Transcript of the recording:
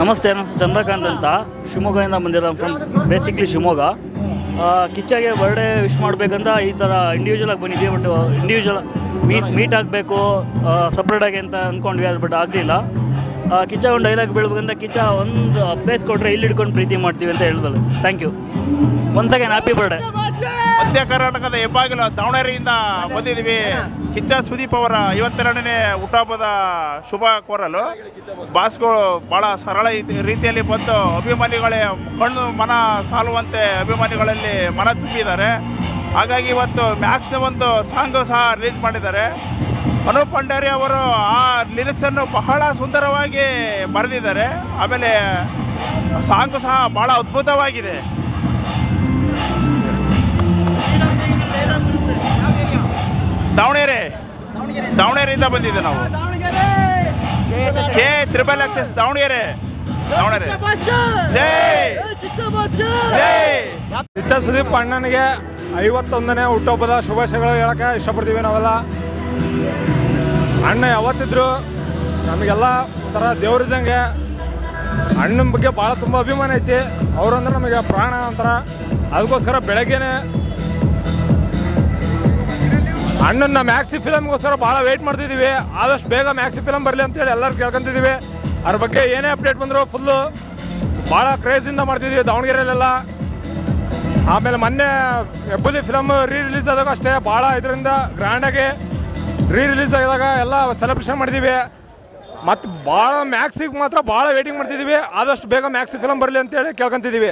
ನಮಸ್ತೆ ಹೆಸರು ಚಂದ್ರಕಾಂತ್ ಅಂತ. ಶಿವಮೊಗ್ಗದಿಂದ ಬಂದಿರೋ ಫ್ರಮ್ ಬೇಸಿಕ್ಲಿ ಶಿವಮೊಗ್ಗ. ಕಿಚ್ಚಾಗೆ ಬರ್ಡೇ ವಿಶ್ ಮಾಡಬೇಕಂತ ಈ ಥರ ಇಂಡಿವಿಜುವಲಾಗಿ ಬಂದಿದ್ದೀವಿ ಬಟ್ ಇಂಡಿವಿಜುವಲ್ ಮೀಟ್ ಮೀಟ್ ಆಗಬೇಕು ಸಪ್ರೇಟಾಗಿ ಅಂತ ಅಂದ್ಕೊಂಡ್ವಿ ಅದು ಬಟ್ ಆಗಲಿಲ್ಲ. ಕಿಚ್ಚ ಒಂದು ಡೈಲಾಗ್ ಬೀಳ್ಬೇಕಂತ ಕಿಚ್ಚ ಒಂದು ಪ್ಲೇಸ್ ಕೊಟ್ಟರೆ ಇಲ್ಲಿ ಹಿಡ್ಕೊಂಡು ಪ್ರೀತಿ ಮಾಡ್ತೀವಿ ಅಂತ ಹೇಳ್ದಲ್ಲ. Thank you one again happy birthday ಮಧ್ಯ ಕರ್ನಾಟಕದ ಹೆಬ್ಬಾಗಿಲು ದಾವಣಗೆರೆಯಿಂದ ಬಂದಿದ್ದೀವಿ. ಕಿಚ್ಚ ಸುದೀಪ್ ಅವರ ಐವತ್ತೆರಡನೇ ಹುಟ್ಟಹಬ್ಬದ ಶುಭ ಕೋರಲು. ಬಾಸ್ಗಳು ಭಾಳ ಸರಳ ರೀತಿಯಲ್ಲಿ ಬಂದು ಅಭಿಮಾನಿಗಳೇ ಕಣ್ಣು ಮನ ಸಾಲುವಂತೆ ಅಭಿಮಾನಿಗಳಲ್ಲಿ ಮನ ತುಂಬಿದ್ದಾರೆ. ಹಾಗಾಗಿ ಇವತ್ತು ಮ್ಯಾಕ್ಸ್ನ ಒಂದು ಸಾಂಗು ಸಹ ರಿಲೀಸ್ ಮಾಡಿದ್ದಾರೆ. ಅನೂಪ್ ಭಂಡಾರಿ ಅವರು ಆ ಲಿರಿಕ್ಸನ್ನು ಬಹಳ ಸುಂದರವಾಗಿ ಬರೆದಿದ್ದಾರೆ. ಆಮೇಲೆ ಸಾಂಗು ಸಹ ಭಾಳ ಅದ್ಭುತವಾಗಿದೆ. ದಾವಣಗೆರೆಯಿಂದ ಬಂದಿದ್ದೆ ನಾವು. K triple Xs Davanagere. Davanagere. ಜೈ. ಜೈ. ಸುದೀಪ್ ಅಣ್ಣನಿಗೆ ಐವತ್ತೊಂದನೇ ಹುಟ್ಟುಹಬ್ಬದ ಶುಭಾಶಯಗಳು ಹೇಳಕ್ಕೆ ಇಷ್ಟಪಡ್ತೀವಿ ನಾವೆಲ್ಲ. ಅಣ್ಣ ಯಾವತ್ತಿದ್ರು ನಮಗೆಲ್ಲ ಒಂಥರ ದೇವ್ರಿದ್ದಂಗೆ ಅಣ್ಣನ ಬಗ್ಗೆ ಭಾಳ ತುಂಬ ಅಭಿಮಾನ ಐತಿ. ಅವರಂದ್ರೆ ನಮಗೆ ಪ್ರಾಣ ಅಂತಾರ ಅದಕ್ಕೋಸ್ಕರ ಬೆಳಗ್ಗೆನೆ ಅಣ್ಣನ ಮ್ಯಾಕ್ಸಿ ಫಿಲಮ್ಗೋಸ್ಕರ ಭಾಳ ವೆಯ್ಟ್ ಮಾಡ್ತಿದ್ದೀವಿ ಆದಷ್ಟು ಬೇಗ ಮ್ಯಾಕ್ಸಿ ಫಿಲಮ್ ಬರಲಿ ಅಂತೇಳಿ ಎಲ್ಲರೂ ಕೇಳ್ಕೊಂತಿದ್ದೀವಿ ಅದ್ರ ಬಗ್ಗೆ ಏನೇ ಅಪ್ಡೇಟ್ ಬಂದರೂ ಫುಲ್ಲು ಭಾಳ ಕ್ರೇಜಿಂದ ಮಾಡ್ತಿದ್ದೀವಿ ದಾವಣಗೆರೆಯಲ್ಲೆಲ್ಲ. ಆಮೇಲೆ ಮೊನ್ನೆ ಹೆಬ್ಬುಲಿ ಫಿಲಮ್ ರೀ ರಿಲೀಸ್ ಆದಾಗ ಅಷ್ಟೇ ಭಾಳ ಇದರಿಂದ ಗ್ರ್ಯಾಂಡಾಗಿ ರೀ ರಿಲೀಸ್ ಆಗಿದಾಗ ಎಲ್ಲ ಸೆಲೆಬ್ರೇಷನ್ ಮಾಡಿದ್ದೀವಿ ಮತ್ತು ಭಾಳ ಮ್ಯಾಕ್ಸಿಗೆ ಮಾತ್ರ ಭಾಳ ವೇಟಿಂಗ್ ಮಾಡ್ತಿದ್ದೀವಿ ಆದಷ್ಟು ಬೇಗ ಮ್ಯಾಕ್ಸಿ ಫಿಲಮ್ ಬರಲಿ ಅಂತೇಳಿ ಕೇಳ್ಕೊಂತಿದ್ದೀವಿ